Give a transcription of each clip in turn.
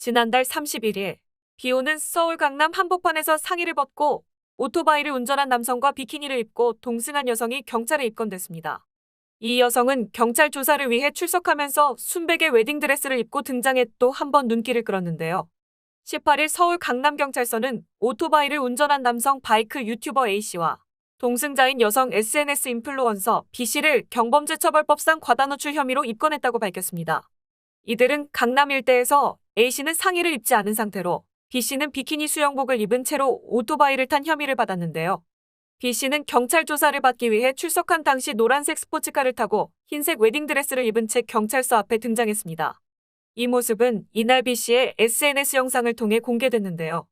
지난달 31일 비 오는 서울 강남 한복판에서 상의를 벗고 오토바이를 운전한 남성과 비키니를 입고 동승한 여성이 경찰에 입건됐습니다. 이 여성은 경찰 조사를 위해 출석하면서 순백의 웨딩드레스를 입고 등장해 또 한 번 눈길을 끌었는데요. 18일 서울 강남경찰서는 오토바이를 운전한 남성 바이크 유튜버 A씨와 동승자인 여성 SNS 인플루언서 B씨를 경범죄처벌법상 과다노출 혐의로 입건했다고 밝혔습니다. 이들은 강남 일대에서 A씨는 상의를 입지 않은 상태로 B씨는 비키니 수영복을 입은 채로 오토바이를 탄 혐의를 받았는데요. B씨는 경찰 조사를 받기 위해 출석한 당시 노란색 스포츠카를 타고 흰색 웨딩드레스를 입은 채 경찰서 앞에 등장했습니다. 이 모습은 이날 B씨의 SNS 영상을 통해 공개됐는데요.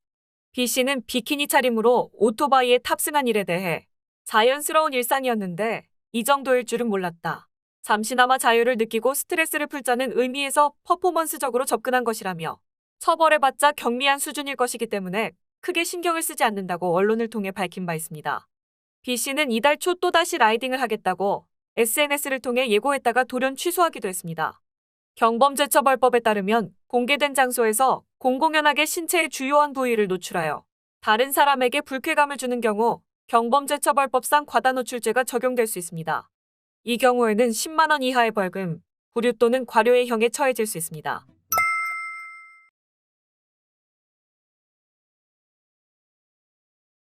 B씨는 비키니 차림으로 오토바이에 탑승한 일에 대해 자연스러운 일상이었는데 이 정도일 줄은 몰랐다. 잠시나마 자유를 느끼고 스트레스를 풀자는 의미에서 퍼포먼스적으로 접근한 것이라며 처벌해봤자 경미한 수준일 것이기 때문에 크게 신경을 쓰지 않는다고 언론을 통해 밝힌 바 있습니다. B 씨는 이달 초 또다시 라이딩을 하겠다고 SNS를 통해 예고했다가 돌연 취소하기도 했습니다. 경범죄처벌법에 따르면 공개된 장소에서 공공연하게 신체의 주요한 부위를 노출하여 다른 사람에게 불쾌감을 주는 경우 경범죄처벌법상 과다노출죄가 적용될 수 있습니다. 이 경우에는 10만 원 이하의 벌금, 구류 또는 과료의 형에 처해질 수 있습니다.